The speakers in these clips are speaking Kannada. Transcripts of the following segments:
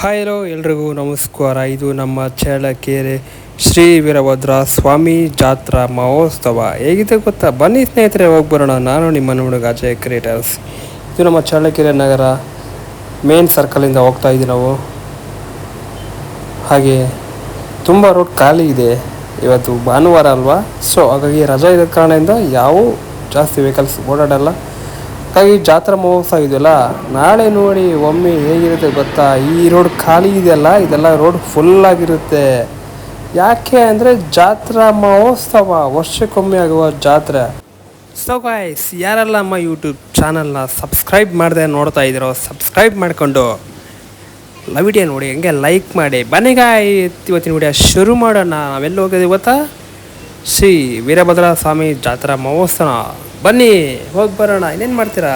ಹಾಯ್ ಹಲೋ ಎಲ್ರಿಗೂ ನಮಸ್ಕಾರ. ಇದು ನಮ್ಮ ಚಳ್ಳಕೆರೆ ಶ್ರೀ ವೀರಭದ್ರ ಸ್ವಾಮಿ ಜಾತ್ರಾ ಮಹೋತ್ಸವ. ಹೇಗಿದೆ ಗೊತ್ತಾ? ಬನ್ನಿ ಸ್ನೇಹಿತರೆ ಹೋಗಿ ಬರೋಣ? ನಾನು ನಿಮ್ಮ ಹುಡುಗ ಅಜಯ್ ಕ್ರಿಯೇಟರ್ಸ್ ಇದು ನಮ್ಮ ಚಳ್ಳಕೆರೆ ನಗರ ಮೇನ್ ಸರ್ಕಲಿಂದ ಹೋಗ್ತಾ ಇದ್ದೀವಿ ನಾವು. ಹಾಗೆ ತುಂಬ ರೋಡ್ ಖಾಲಿ ಇದೆ. ಇವತ್ತು ಭಾನುವಾರ ಅಲ್ವಾ? ಸೊ ಹಾಗಾಗಿ ರಜಾ ಇರೋ ಕಾರಣದಿಂದ ಯಾವ ಜಾಸ್ತಿ ವೆಹಿಕಲ್ಸ್ ಓಡಾಡಲ್ಲ. ಹಾಗಾಗಿ ಜಾತ್ರಾ ಮಹೋತ್ಸವ ಇದೆಯಲ್ಲ, ನಾಳೆ ನೋಡಿ ಒಮ್ಮೆ ಹೇಗಿರುತ್ತೆ ಗೊತ್ತಾ? ಈ ರೋಡ್ ಖಾಲಿ ಇದೆಯಲ್ಲ, ಇದೆಲ್ಲ ರೋಡ್ ಫುಲ್ ಆಗಿರುತ್ತೆ. ಯಾಕೆ ಅಂದರೆ ಜಾತ್ರಾ ಮಹೋತ್ಸವ, ವರ್ಷಕ್ಕೊಮ್ಮೆ ಆಗುವ ಜಾತ್ರೆ. ಸೊ ಗಾಯ್ಸ್ ಯಾರೆಲ್ಲ ನಮ್ಮ ಯೂಟ್ಯೂಬ್ ಚಾನಲ್ನ ಸಬ್ಸ್ಕ್ರೈಬ್ ಮಾಡದೆ ನೋಡ್ತಾ ಇದ್ದೀರೋ ಸಬ್ಸ್ಕ್ರೈಬ್ ಮಾಡಿಕೊಂಡು ವಿಡಿಯೋ ನೋಡಿ, ಹಂಗೆ ಲೈಕ್ ಮಾಡಿ. ಬನ್ನಿ ಗಾಯ್ ಇವತ್ತಿನ ವಿಡಿಯೋ ಶುರು ಮಾಡೋಣ. ನಾವೆಲ್ಲ ಹೋಗೋದು ಗೊತ್ತಾ? ಶ್ರೀ ವೀರಭದ್ರ ಸ್ವಾಮಿ ಜಾತ್ರಾ ಮಹೋತ್ಸವ. ಬನ್ನಿ, ಹೋಗಿ ಬರೋಣ. ಇನ್ನೇನು ಮಾಡ್ತೀರಾ?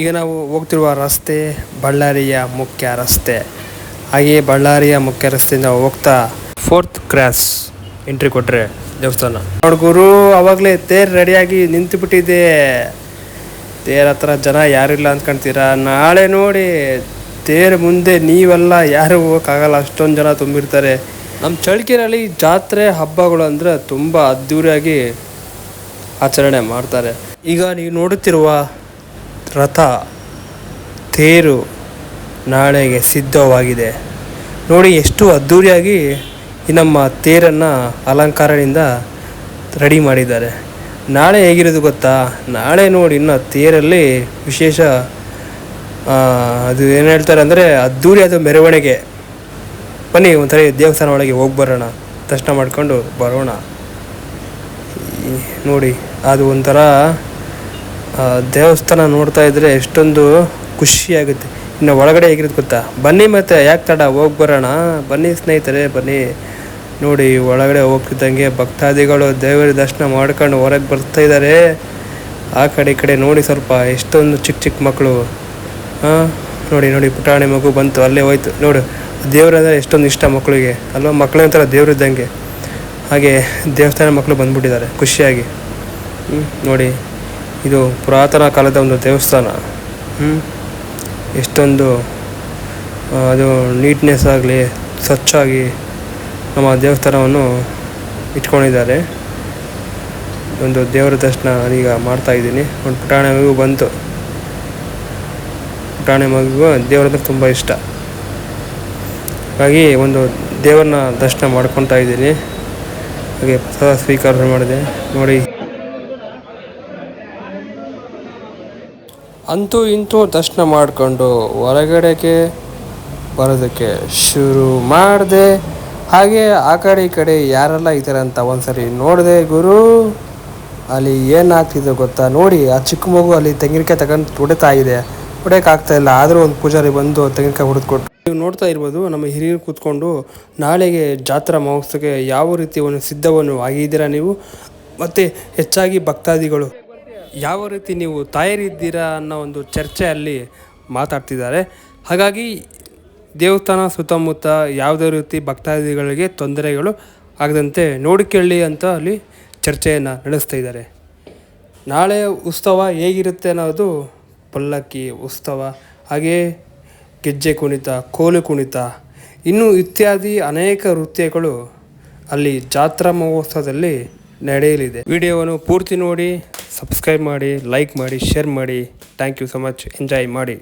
ಈಗ ನಾವು ಹೋಗ್ತಿರುವ ರಸ್ತೆ ಬಳ್ಳಾರಿಯ ಮುಖ್ಯ ರಸ್ತೆ. ಹಾಗೆಯೇ ಬಳ್ಳಾರಿಯ ಮುಖ್ಯ ರಸ್ತೆಯಿಂದ ಹೋಗ್ತಾ ಫೋರ್ತ್ ಕ್ರಾಸ್ ಎಂಟ್ರಿ ಕೊಟ್ಟರೆ ದೇವಸ್ಥಾನ. ನೋಡ್ಗುರು ಅವಾಗಲೇ ತೇರ್ ರೆಡಿಯಾಗಿ ನಿಂತು ಬಿಟ್ಟಿದೆ ತೇರ್ ಹತ್ರ ಜನ ಯಾರಿಲ್ಲ ಅಂದ್ಕೊಂತೀರಾ ನಾಳೆ ನೋಡಿ ತೇರ್ ಮುಂದೆ ನೀವೆಲ್ಲ ಯಾರು ಹೋಗೋಕ್ಕಾಗಲ್ಲ. ಅಷ್ಟೊಂದು ಜನ ತುಂಬಿರ್ತಾರೆ. ನಮ್ಮ ಚಳ್ಳಕೆರೆಯಲ್ಲಿ ಜಾತ್ರೆ ಹಬ್ಬಗಳು ಅಂದರೆ ತುಂಬ ಅದ್ಧೂರಿಯಾಗಿ ಆಚರಣೆ ಮಾಡ್ತಾರೆ. ಈಗ ನೀವು ನೋಡುತ್ತಿರುವ ರಥ ತೇರು ನಾಳೆಗೆ ಸಿದ್ಧವಾಗಿದೆ. ನೋಡಿ ಎಷ್ಟು ಅದ್ಧೂರಿಯಾಗಿ ಈ ನಮ್ಮ ತೇರನ್ನು ಅಲಂಕಾರದಿಂದ ರೆಡಿ ಮಾಡಿದ್ದಾರೆ. ನಾಳೆ ಹೇಗಿರೋದು ಗೊತ್ತಾ? ನಾಳೆ ನೋಡಿ ಇನ್ನು ತೇರಲ್ಲಿ ವಿಶೇಷ ಅದು ಏನು ಹೇಳ್ತಾರೆ ಅಂದರೆ ಅದ್ಧೂರಿಯಾದ ಮೆರವಣಿಗೆ. ಬನ್ನಿ ಒಂಥರ ದೇವಸ್ಥಾನ ಒಳಗೆ ಹೋಗಿ ಬರೋಣ. ದರ್ಶನ ಮಾಡಿಕೊಂಡು ಬರೋಣ. ನೋಡಿ. ಅದು ಒಂಥರ ದೇವಸ್ಥಾನ ನೋಡ್ತಾ ಇದ್ರೆ ಎಷ್ಟೊಂದು ಖುಷಿಯಾಗುತ್ತೆ. ಇನ್ನು ಒಳಗಡೆ ಹೇಗಿರುತ್ತೆ ಗೊತ್ತಾ? ಬನ್ನಿ ಮತ್ತೆ, ಯಾಕೆ ತಡ? ಹೋಗಿ ಬರೋಣ. ಬನ್ನಿ ಸ್ನೇಹಿತರೆ, ಬನ್ನಿ. ನೋಡಿ, ಒಳಗಡೆ ಹೋಗ್ತಿದ್ದಂಗೆ ಭಕ್ತಾದಿಗಳು ದೇವರ ದರ್ಶನ ಮಾಡ್ಕೊಂಡು ಹೊರಗೆ ಬರ್ತಾ ಇದ್ದಾರೆ ಆ ಕಡೆ ಈ ಕಡೆ ನೋಡಿ ಸ್ವಲ್ಪ ಎಷ್ಟೊಂದು ಚಿಕ್ಕ ಚಿಕ್ಕ ಮಕ್ಕಳು. ಹಾಂ ನೋಡಿ ನೋಡಿ, ಪುಟಾಣಿ ಮಗು ಬಂತು, ಅಲ್ಲೇ ಹೋಯ್ತು. ನೋಡು, ದೇವರಂದರೆ ಎಷ್ಟೊಂದು ಇಷ್ಟ ಮಕ್ಕಳಿಗೆ. ಅಲ್ವಾ ಮಕ್ಕಳು ಒಂಥರ ದೇವರಿದ್ದಂಗೆ. ಹಾಗೆ ದೇವಸ್ಥಾನ ಮಕ್ಕಳು ಬಂದ್ಬಿಟ್ಟಿದ್ದಾರೆ, ಖುಷಿಯಾಗಿ. ನೋಡಿ, ಇದು ಪುರಾತನ ಕಾಲದ ಒಂದು ದೇವಸ್ಥಾನ. ಎಷ್ಟೊಂದು ಅದು ನೀಟ್ನೆಸ್ ಆಗಲಿ, ಸ್ವಚ್ಛಾಗಿ ನಮ್ಮ ದೇವಸ್ಥಾನವನ್ನು ಇಟ್ಕೊಂಡಿದ್ದಾರೆ. ಒಂದು ದೇವರ ದರ್ಶನ ಈಗ ಮಾಡ್ತಾ ಇದ್ದೀನಿ. ಒಂದು ಪುಟಾಣಿ ಮಗು ಬಂತು. ಪುಟಾಣಿ ಮಗು ದೇವರಂದ್ರೆ ತುಂಬ ಇಷ್ಟ. ಹಾಗಾಗಿ ಒಂದು ದೇವರನ್ನ ದರ್ಶನ ಮಾಡ್ಕೊತಾ ಇದ್ದೀನಿ. ಹಾಗೆ ಪ್ರಸಾದ ಸ್ವೀಕಾರ ಮಾಡಿದೆ. ನೋಡಿ. ಅಂತೂ ಇಂತೂ ದರ್ಶನ ಮಾಡಿಕೊಂಡು ಹೊರಗಡೆಗೆ ಬರೋದಕ್ಕೆ ಶುರು ಮಾಡಿದೆ. ಹಾಗೆ ಆ ಕಡೆ ಈ ಕಡೆ ಯಾರೆಲ್ಲ ಇದ್ದಾರೆ ಅಂತ ಒಂದ್ಸರಿ ನೋಡಿದೆ ಗುರು. ಅಲ್ಲಿ ಏನಾಗ್ತಿದೆ ಗೊತ್ತಾ? ನೋಡಿ, ಆ ಚಿಕ್ಕ ಮಗು ಅಲ್ಲಿ ತೆಂಗಿನಕಾಯಿ ತಗೊಂಡು ಹೊಡಿತಾ ಇದೆ. ಹೊಡೆಯೋಕ್ಕಾಗ್ತಾ ಇಲ್ಲ. ಆದರೂ ಒಂದು ಪೂಜಾರಿ ಬಂದು ತೆಂಗಿನಕಾಯಿ ಹೊಡೆದ್ಕೊಟ್ಟು ನೀವು ನೋಡ್ತಾ ಇರ್ಬೋದು, ನಮ್ಮ ಹಿರಿಯರು ಕೂತ್ಕೊಂಡು ನಾಳೆಗೆ ಜಾತ್ರಾ ಮಹೋತ್ಸವಕ್ಕೆ ಯಾವ ರೀತಿ ಒಂದು ಸಿದ್ಧವನ್ನು ಆಗಿದ್ದೀರಾ ನೀವು? ಮತ್ತು ಹೆಚ್ಚಾಗಿ ಭಕ್ತಾದಿಗಳು. ಯಾವ ರೀತಿ ನೀವು ತಯಾರಿದ್ದೀರಾ ಅನ್ನೋ ಒಂದು ಚರ್ಚೆ ಅಲ್ಲಿ ಮಾತಾಡ್ತಿದ್ದಾರೆ. ಹಾಗಾಗಿ ದೇವಸ್ಥಾನ ಸುತ್ತಮುತ್ತ ಯಾವುದೇ ರೀತಿ ಭಕ್ತಾದಿಗಳಿಗೆ ತೊಂದರೆಗಳು ಆಗದಂತೆ ನೋಡಿಕೊಳ್ಳಿ ಅಂತ ಅಲ್ಲಿ ಚರ್ಚೆಯನ್ನು ನಡೆಸ್ತಾ ಇದ್ದಾರೆ. ನಾಳೆ ಉತ್ಸವ ಹೇಗಿರುತ್ತೆ ಅನ್ನೋದು ಪಲ್ಲಕ್ಕಿ ಉತ್ಸವ, ಹಾಗೇ ಗೆಜ್ಜೆ ಕುಣಿತ, ಕೋಲು ಕುಣಿತ, ಇನ್ನೂ ಇತ್ಯಾದಿ ಅನೇಕ ನೃತ್ಯಗಳು ಅಲ್ಲಿ ಜಾತ್ರಾ ಮಹೋತ್ಸವದಲ್ಲಿ ನಡೆಯಲಿದೆ. ವಿಡಿಯೋವನ್ನು ಪೂರ್ತಿ ನೋಡಿ ಸಬ್ಸ್ಕ್ರೈಬ್ ಮಾಡಿ ಲೈಕ್ ಮಾಡಿ ಶೇರ್ ಮಾಡಿ. Thank you so much enjoy ಮಾಡಿ.